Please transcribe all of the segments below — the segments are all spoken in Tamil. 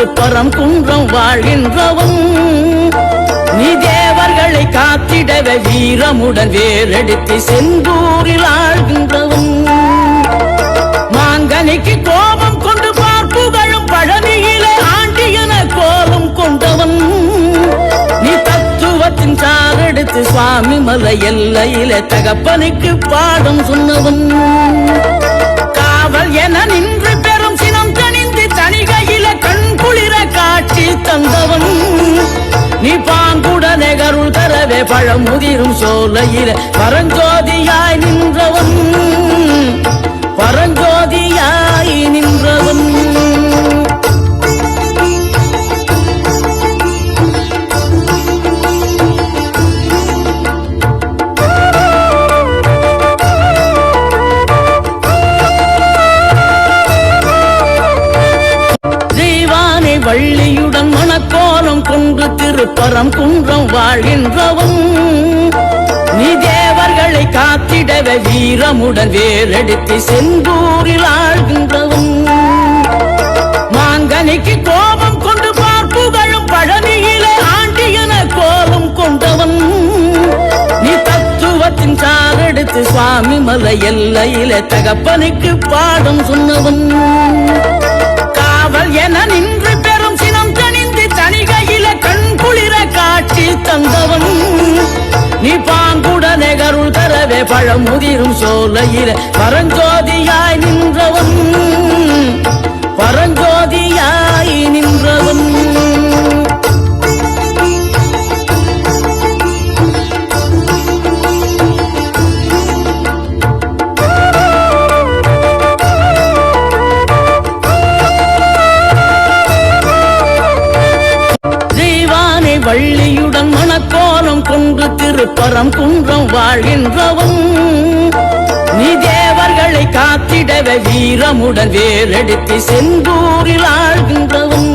திருப்பரம் குன்றம் வாழ்கின்றவன். நீ தேவர்களை காத்திடவே வீரமுடன் வேறெடுத்து செந்தூரில் ஆழ்கின்றவன் மாங்கனிக்கு கோபம் கொண்டு பார்ப்புகழும் பழனியிலே ஆண்டியன கோபம் கொண்டவன். நீ தத்துவத்தின் சாரெடுத்து சுவாமி மலை எல்லையில தகப்பனுக்கு பாடம் சொன்ன பழமுதிரும் சோலையில பரஞ்சோதியாய் நின்றவன். வள்ளியுடன் மணக்கோலம் கொன்று திருப்பரம் குன்றம் வாழ்கின்றவன் நீ தேவர்களை காத்திடவே வீரமுடன் வேலெடுத்து செந்தூரில் ஆழ்கின்றவன் மாங்கனிக்கு கோபம் கொண்டு பார்ப்புகழும் பழனியிலே ஆண்டியன கோபம் கொண்டவன். நீ தத்துவத்தின் சாரெடுத்து சுவாமி மலை எல்லையிலே தகப்பனுக்கு பாடம் சொன்னவன். காவல் என நின்று பழமுதிரும் சோலையில பரஞ்சோதியாய் நின்றவன். பரஞ்சோதியாய் நின்றவன். வள்ளி வள்ளியுடன் மணக்கோலம் கொண்டு திருப்பரம் குன்றம் வாழ்கின்றவன். நீ தேவர்களை காத்திடவே வீரமுடன் வேறெடுத்து செந்தூரில் ஆழ்கின்றவன்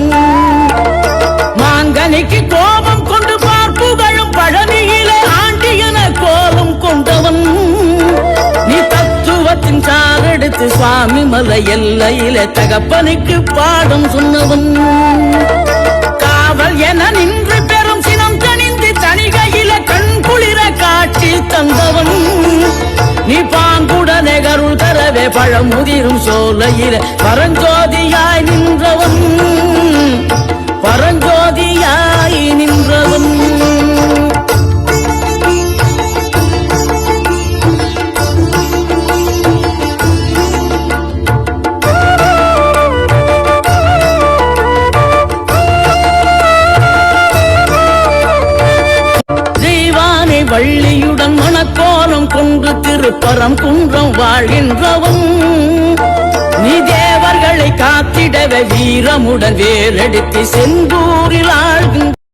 மாங்கனிக்கு கோபம் கொண்டு பார்ப்புகழும் பழனியிலே ஆண்டியன கோபம் கொண்டவன். நீ தத்துவத்தின் சாரெடுத்து சுவாமி மலை எல்லையிலே தகப்பனுக்கு பாடம் சொன்னவன். பழமுதிரும் சோலையில பரஞ்சோதியாய் நின்றவன். பரஞ்சோதியாய் நின்றவன். வள்ளியுடன் மணக்கோலம் கொண்டு திருப்பரம் குன்றம் வாழ்கின்றவன் நீ தேவர்களை காத்திடவே வீரமுடன் வேறெடுத்து செந்தூரில் ஆழ்கின்ற